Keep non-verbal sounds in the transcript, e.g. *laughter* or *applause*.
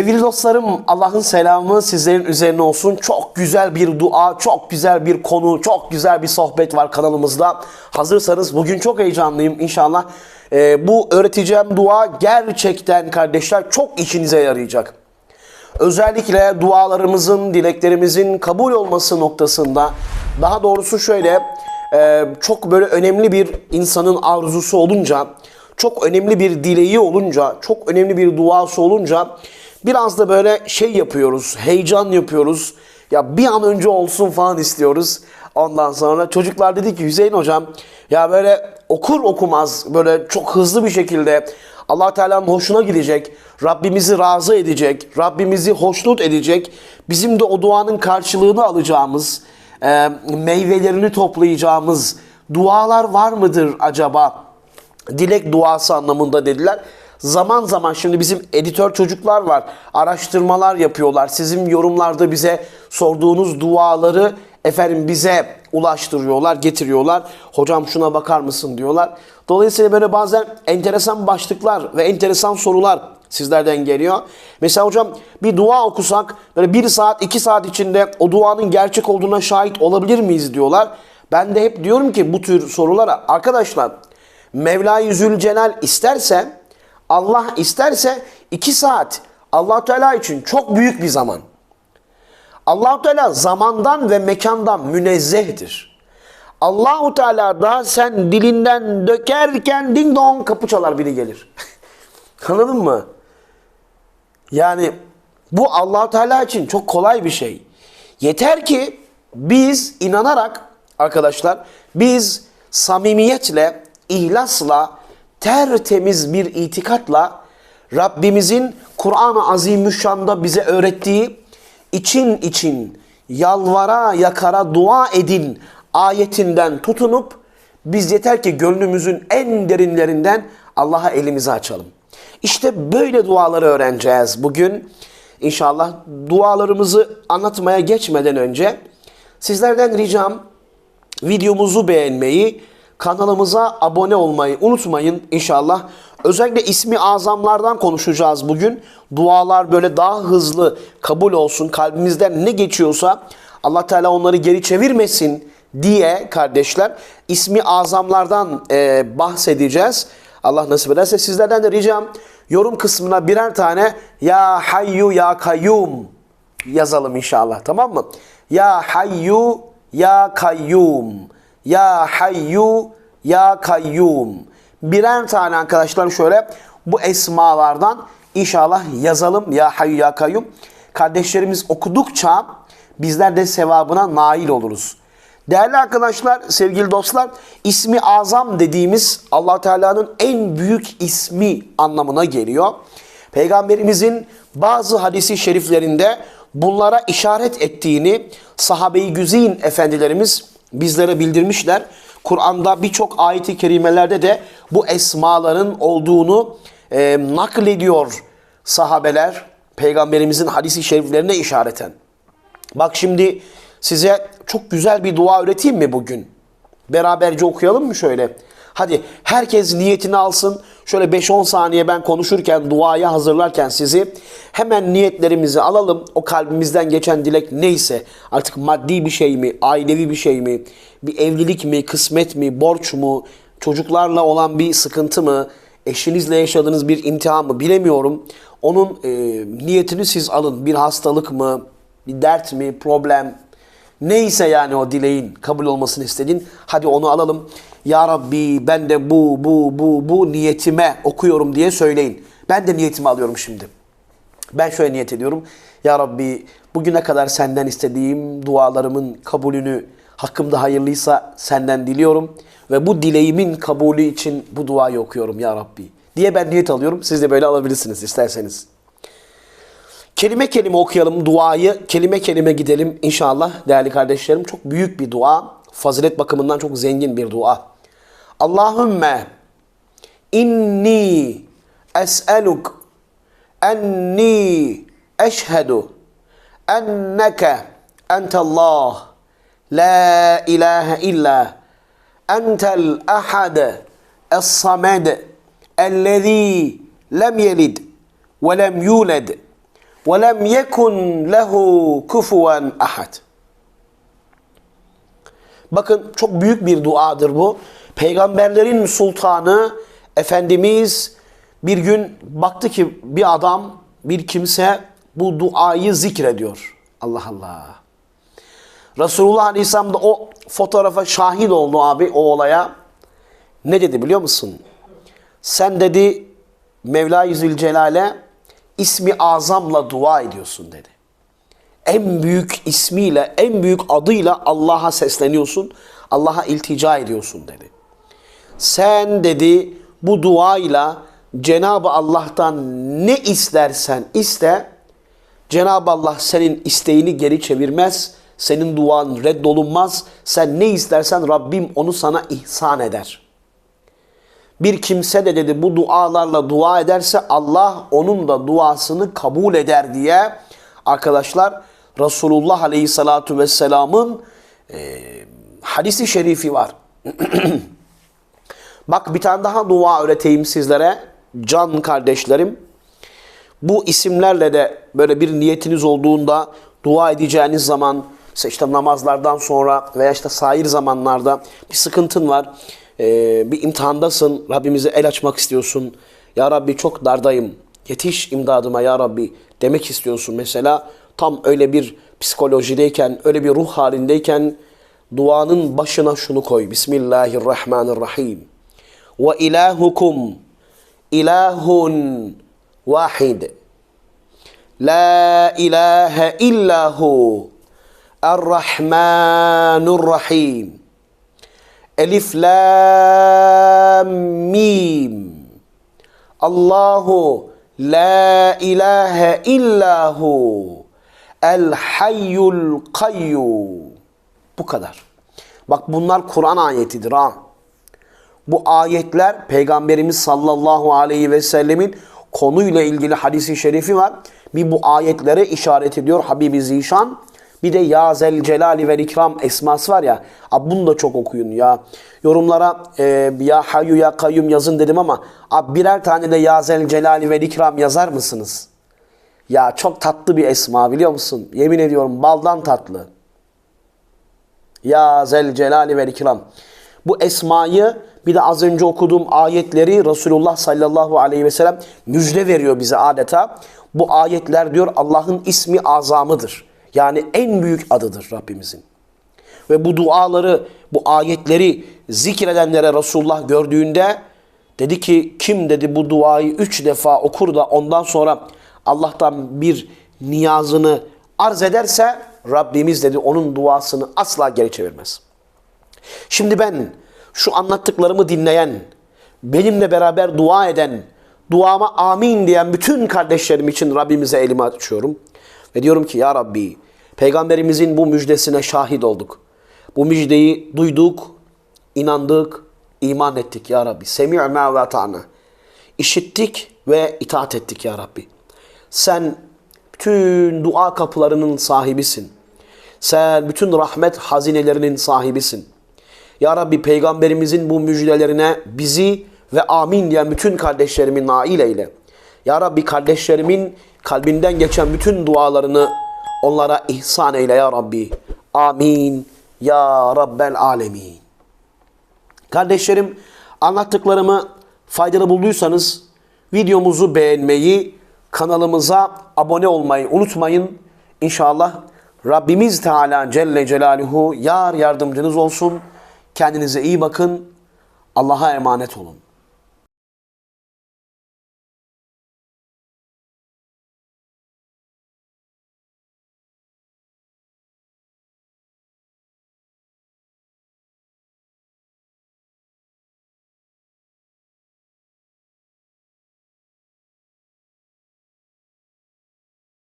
Sevgili dostlarım Allah'ın selamı sizlerin üzerine olsun. Çok güzel bir dua, çok güzel bir konu, çok güzel bir sohbet var kanalımızda. Hazırsanız bugün çok heyecanlıyım inşallah. Ee, bu öğreteceğim dua gerçekten kardeşler çok işinize yarayacak. Özellikle dualarımızın, dileklerimizin kabul olması noktasında daha doğrusu şöyle e, çok böyle önemli bir insanın arzusu olunca, çok önemli bir dileği olunca, çok önemli bir duası olunca biraz da böyle şey yapıyoruz, heyecan yapıyoruz. Ya bir an önce olsun falan istiyoruz. Ondan sonra çocuklar dedi ki Hüseyin hocam ya böyle okur okumaz böyle çok hızlı bir şekilde allah Teala'nın hoşuna gidecek, Rabbimizi razı edecek, Rabbimizi hoşnut edecek, bizim de o duanın karşılığını alacağımız, e, meyvelerini toplayacağımız dualar var mıdır acaba? Dilek duası anlamında dediler. Zaman zaman şimdi bizim editör çocuklar var. Araştırmalar yapıyorlar. Sizin yorumlarda bize sorduğunuz duaları efendim bize ulaştırıyorlar, getiriyorlar. Hocam şuna bakar mısın diyorlar. Dolayısıyla böyle bazen enteresan başlıklar ve enteresan sorular sizlerden geliyor. Mesela hocam bir dua okusak böyle bir saat iki saat içinde o duanın gerçek olduğuna şahit olabilir miyiz diyorlar. Ben de hep diyorum ki bu tür sorulara arkadaşlar Mevla-i Zülcelal isterse Allah isterse iki saat allah Teala için çok büyük bir zaman. allah Teala zamandan ve mekandan münezzehtir. Allahu Teala da sen dilinden dökerken ding dong kapı çalar biri gelir. *laughs* Anladın mı? Yani bu allah Teala için çok kolay bir şey. Yeter ki biz inanarak arkadaşlar biz samimiyetle, ihlasla, tertemiz bir itikatla Rabbimizin Kur'an-ı Azimüşşan'da bize öğrettiği için için yalvara yakara dua edin ayetinden tutunup biz yeter ki gönlümüzün en derinlerinden Allah'a elimizi açalım. İşte böyle duaları öğreneceğiz bugün. İnşallah dualarımızı anlatmaya geçmeden önce sizlerden ricam videomuzu beğenmeyi, kanalımıza abone olmayı unutmayın inşallah. Özellikle ismi azamlardan konuşacağız bugün. Dualar böyle daha hızlı kabul olsun. Kalbimizden ne geçiyorsa Allah Teala onları geri çevirmesin diye kardeşler ismi azamlardan e, bahsedeceğiz. Allah nasip ederse sizlerden de ricam yorum kısmına birer tane ya hayyu ya kayyum yazalım inşallah tamam mı? Ya hayyu ya kayyum ya hayyu ya kayyum birer tane arkadaşlar şöyle bu esmalardan inşallah yazalım ya hayyu ya kayyum. Kardeşlerimiz okudukça bizler de sevabına nail oluruz. Değerli arkadaşlar, sevgili dostlar, ismi azam dediğimiz allah Teala'nın en büyük ismi anlamına geliyor. Peygamberimizin bazı hadisi şeriflerinde bunlara işaret ettiğini sahabe-i güzin efendilerimiz bizlere bildirmişler. Kur'an'da birçok ayet-i kerimelerde de bu esmaların olduğunu e, naklediyor sahabeler. Peygamberimizin hadisi şeriflerine işareten. Bak şimdi size çok güzel bir dua öğreteyim mi bugün? Beraberce okuyalım mı şöyle? Hadi herkes niyetini alsın. Şöyle 5-10 saniye ben konuşurken, duaya hazırlarken sizi hemen niyetlerimizi alalım. O kalbimizden geçen dilek neyse artık maddi bir şey mi, ailevi bir şey mi, bir evlilik mi, kısmet mi, borç mu, çocuklarla olan bir sıkıntı mı, eşinizle yaşadığınız bir imtihan mı bilemiyorum. Onun e, niyetini siz alın. Bir hastalık mı, bir dert mi, problem neyse yani o dileğin kabul olmasını istediğin hadi onu alalım. Ya Rabbi ben de bu bu bu bu niyetime okuyorum diye söyleyin. Ben de niyetimi alıyorum şimdi. Ben şöyle niyet ediyorum. Ya Rabbi bugüne kadar senden istediğim dualarımın kabulünü hakkımda hayırlıysa senden diliyorum. Ve bu dileğimin kabulü için bu duayı okuyorum ya Rabbi. Diye ben niyet alıyorum. Siz de böyle alabilirsiniz isterseniz. Kelime kelime okuyalım duayı. Kelime kelime gidelim inşallah değerli kardeşlerim. Çok büyük bir dua. Fazilet bakımından çok zengin bir dua. Allahümme inni es'eluk enni eşhedü enneke entallah la ilahe illa entel ahad es-samed ellezî lem yelid ve lem yuled وَلَمْ يَكُنْ لَهُ كُفُوًا أَحَدٍ Bakın çok büyük bir duadır bu. Peygamberlerin sultanı Efendimiz bir gün baktı ki bir adam, bir kimse bu duayı zikrediyor. Allah Allah. Resulullah Aleyhisselam da o fotoğrafa şahit oldu abi o olaya. Ne dedi biliyor musun? Sen dedi Mevla-i Zülcelal'e ismi azamla dua ediyorsun dedi. En büyük ismiyle, en büyük adıyla Allah'a sesleniyorsun. Allah'a iltica ediyorsun dedi. Sen dedi bu duayla Cenab-ı Allah'tan ne istersen iste, Cenab-ı Allah senin isteğini geri çevirmez, senin duan reddolunmaz. Sen ne istersen Rabbim onu sana ihsan eder. Bir kimse de dedi bu dualarla dua ederse Allah onun da duasını kabul eder diye arkadaşlar Resulullah Aleyhisselatü Vesselam'ın e, hadisi şerifi var. *clears throat* Bak bir tane daha dua öğreteyim sizlere. Can kardeşlerim. Bu isimlerle de böyle bir niyetiniz olduğunda dua edeceğiniz zaman işte namazlardan sonra veya işte sair zamanlarda bir sıkıntın var. Ee, bir imtihandasın. Rabbimize el açmak istiyorsun. Ya Rabbi çok dardayım. Yetiş imdadıma ya Rabbi demek istiyorsun. Mesela tam öyle bir psikolojideyken, öyle bir ruh halindeyken duanın başına şunu koy. Bismillahirrahmanirrahim. Ve ilahukum ilahun vahid. La ilahe illahu Errahmanurrahim. Elif Lam Mim. Allahu la ilahe illahu. El Hayyul Kayyum. Bu kadar. Bak bunlar Kur'an ayetidir ha. Bu ayetler Peygamberimiz sallallahu aleyhi ve sellemin konuyla ilgili hadisi şerifi var. Bir bu ayetlere işaret ediyor Habibi Zişan. Bir de Ya Zel Celali ve İkram esması var ya. Abi bunu da çok okuyun ya. Yorumlara e, Ya Hayyu Ya Kayyum yazın dedim ama abi birer tane de Ya Zel Celali ve İkram yazar mısınız? Ya çok tatlı bir esma biliyor musun? Yemin ediyorum baldan tatlı. Ya Zel Celali ve İkram. Bu esmayı bir de az önce okuduğum ayetleri Resulullah sallallahu aleyhi ve sellem müjde veriyor bize adeta. Bu ayetler diyor Allah'ın ismi azamıdır. Yani en büyük adıdır Rabbimizin. Ve bu duaları, bu ayetleri zikredenlere Resulullah gördüğünde dedi ki kim dedi bu duayı üç defa okur da ondan sonra Allah'tan bir niyazını arz ederse Rabbimiz dedi onun duasını asla geri çevirmez. Şimdi ben şu anlattıklarımı dinleyen, benimle beraber dua eden, duama amin diyen bütün kardeşlerim için Rabbimize elimi açıyorum. Ve diyorum ki ya Rabbi peygamberimizin bu müjdesine şahit olduk. Bu müjdeyi duyduk, inandık, iman ettik ya Rabbi. Semi'na ve ta'na. İşittik ve itaat ettik ya Rabbi. Sen bütün dua kapılarının sahibisin. Sen bütün rahmet hazinelerinin sahibisin. Ya Rabbi peygamberimizin bu müjdelerine bizi ve amin diyen bütün kardeşlerimi nail eyle. Ya Rabbi kardeşlerimin kalbinden geçen bütün dualarını onlara ihsan eyle ya Rabbi. Amin. Ya Rabbel Alemin. Kardeşlerim anlattıklarımı faydalı bulduysanız videomuzu beğenmeyi, kanalımıza abone olmayı unutmayın. İnşallah Rabbimiz Teala Celle Celaluhu yar yardımcınız olsun. Kendinize iyi bakın. Allah'a emanet olun.